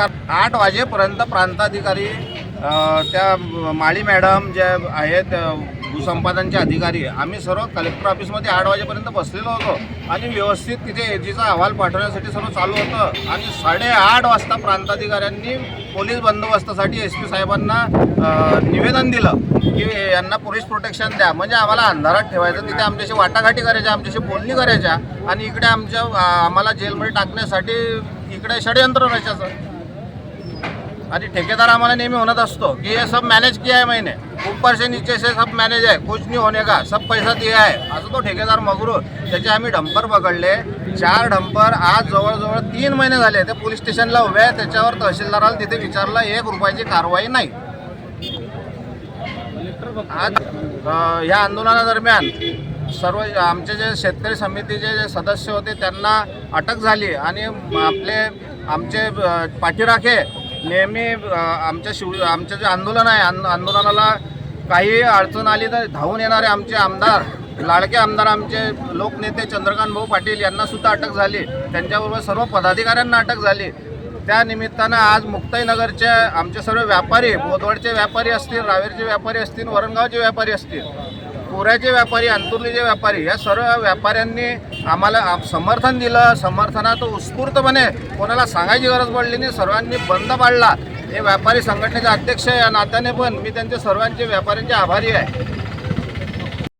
कारण आठ वाजेपर्यंत प्रांताधिकारी त्या माळी मॅडम ज्या आहेत भूसंपादनचे अधिकारी आम्ही सर्व कलेक्टर ऑफिसमध्ये आठ वाजेपर्यंत बसलेलो होतो. आणि व्यवस्थित तिथे एजीचा अहवाल पाठवण्यासाठी सर्व चालू होतं. आणि साडेआठ वाजता प्रांताधिकाऱ्यांनी पोलीस बंदोबस्तासाठी एस पी साहेबांना निवेदन दिलं की यांना पोलीस प्रोटेक्शन द्या. म्हणजे आम्हाला अंधारात ठेवायचं तिथे आमच्याशी वाटाघाटी करायच्या आमच्याशी बोलणी करायच्या आणि इकडे आमच्या आम्हाला जेलमध्ये टाकण्यासाठी इकडे षडयंत्र रचायचं. आणि ठेकेदार आम्हाला नेहमी म्हणत असतो की ये सब मैनेज किया है मैंने. ऊपर से नीचे से सब मैनेज है. कुछ नहीं होने का. सब पैसा दिया है. असं तो ठेकेदार मगरू. त्याचे आम्ही डंपर पकडले. चार डंपर आज जवळजवळ तीन महिने झाले. ते पोलीस स्टेशनला उभे आहे. त्याच्यावर तहसीलदाराला तिथे विचारलं एक रुपयाची कारवाई नाही. आज या आंदोलनादरम्यान सर्व आमचे जे शेतकरी समितीचे जे सदस्य होते त्यांना अटक झाली आणि आपले आमचे पाठीराखे नेहमी आमच्या शिव आमचं जे आंदोलन आहे आंदोलनाला काही अडचण आली तर धावून येणारे आमचे आमदार लाडके आमदार आमचे लोकनेते चंद्रकांत भाऊ पाटील यांनासुद्धा अटक झाली. त्यांच्याबरोबर सर्व पदाधिकाऱ्यांना अटक झाली. त्या निमित्तानं आज मुक्ताईनगरचे आमचे सर्व व्यापारी बोदवडचे व्यापारी असतील रावेरचे व्यापारी असतील वरणगावचे व्यापारी असतील कोऱ्याचे व्यापारी अंतुर्लीचे व्यापारी या सर्व व्यापाऱ्यांनी आम्हाला समर्थन दिलं. समर्थनात उत्स्फूर्तपणे कोणाला सांगायची गरज पडली नाही. सर्वांनी बंद पाडला. हे व्यापारी संघटनेचे अध्यक्ष या नात्याने पण मी त्यांचे सर्वांचे व्यापाऱ्यांचे आभारी आहे.